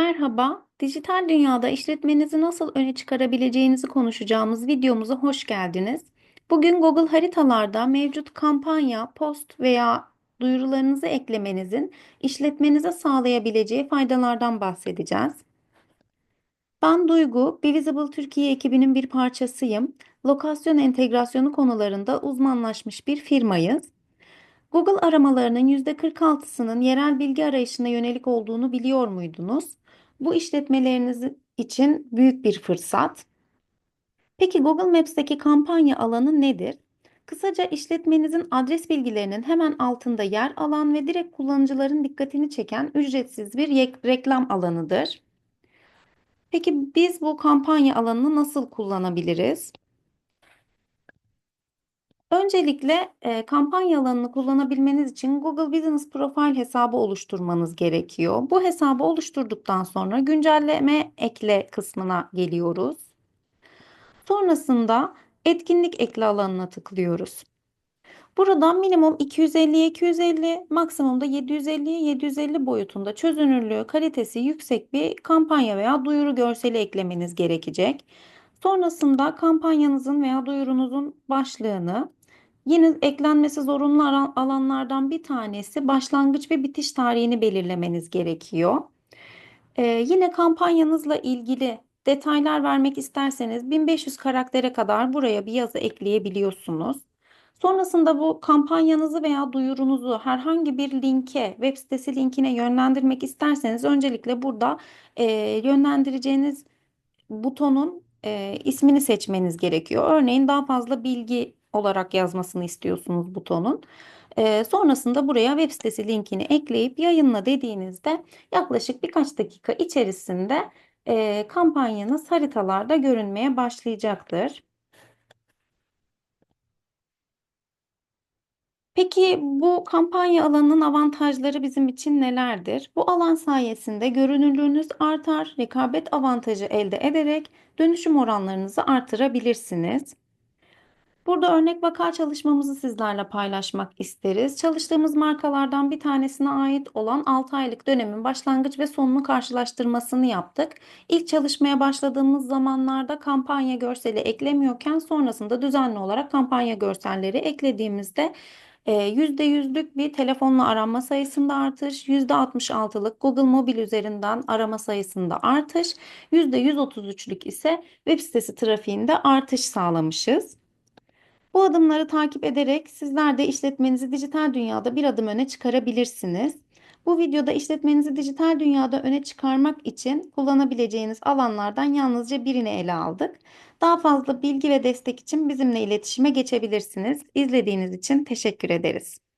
Merhaba, dijital dünyada işletmenizi nasıl öne çıkarabileceğinizi konuşacağımız videomuza hoş geldiniz. Bugün Google haritalarda mevcut kampanya, post veya duyurularınızı eklemenizin işletmenize sağlayabileceği faydalardan bahsedeceğiz. Ben Duygu, Bivisible Türkiye ekibinin bir parçasıyım. Lokasyon entegrasyonu konularında uzmanlaşmış bir firmayız. Google aramalarının %46'sının yerel bilgi arayışına yönelik olduğunu biliyor muydunuz? Bu işletmeleriniz için büyük bir fırsat. Peki Google Maps'teki kampanya alanı nedir? Kısaca işletmenizin adres bilgilerinin hemen altında yer alan ve direkt kullanıcıların dikkatini çeken ücretsiz bir reklam alanıdır. Peki biz bu kampanya alanını nasıl kullanabiliriz? Öncelikle e, kampanya alanını kullanabilmeniz için Google Business Profile hesabı oluşturmanız gerekiyor. Bu hesabı oluşturduktan sonra güncelleme ekle kısmına geliyoruz. Sonrasında etkinlik ekle alanına tıklıyoruz. Buradan minimum 250'ye 250, maksimumda 750'ye 750 boyutunda çözünürlüğü, kalitesi yüksek bir kampanya veya duyuru görseli eklemeniz gerekecek. Sonrasında kampanyanızın veya duyurunuzun başlığını, Yine eklenmesi zorunlu alanlardan bir tanesi başlangıç ve bitiş tarihini belirlemeniz gerekiyor. Ee, yine kampanyanızla ilgili detaylar vermek isterseniz 1500 karaktere kadar buraya bir yazı ekleyebiliyorsunuz. Sonrasında bu kampanyanızı veya duyurunuzu herhangi bir linke, web sitesi linkine yönlendirmek isterseniz öncelikle burada e, yönlendireceğiniz butonun e, ismini seçmeniz gerekiyor. Örneğin daha fazla bilgi olarak yazmasını istiyorsunuz butonun. E, sonrasında buraya web sitesi linkini ekleyip yayınla dediğinizde yaklaşık birkaç dakika içerisinde e, kampanyanız haritalarda görünmeye başlayacaktır. Peki bu kampanya alanının avantajları bizim için nelerdir? Bu alan sayesinde görünürlüğünüz artar, rekabet avantajı elde ederek dönüşüm oranlarınızı artırabilirsiniz. Burada örnek vaka çalışmamızı sizlerle paylaşmak isteriz. Çalıştığımız markalardan bir tanesine ait olan 6 aylık dönemin başlangıç ve sonunu karşılaştırmasını yaptık. İlk çalışmaya başladığımız zamanlarda kampanya görseli eklemiyorken sonrasında düzenli olarak kampanya görselleri eklediğimizde %100'lük e, bir telefonla arama sayısında artış, %66'lık Google Mobil üzerinden arama sayısında artış, %133'lük ise web sitesi trafiğinde artış sağlamışız. Bu adımları takip ederek sizler de işletmenizi dijital dünyada bir adım öne çıkarabilirsiniz. Bu videoda işletmenizi dijital dünyada öne çıkarmak için kullanabileceğiniz alanlardan yalnızca birini ele aldık. Daha fazla bilgi ve destek için bizimle iletişime geçebilirsiniz. İzlediğiniz için teşekkür ederiz.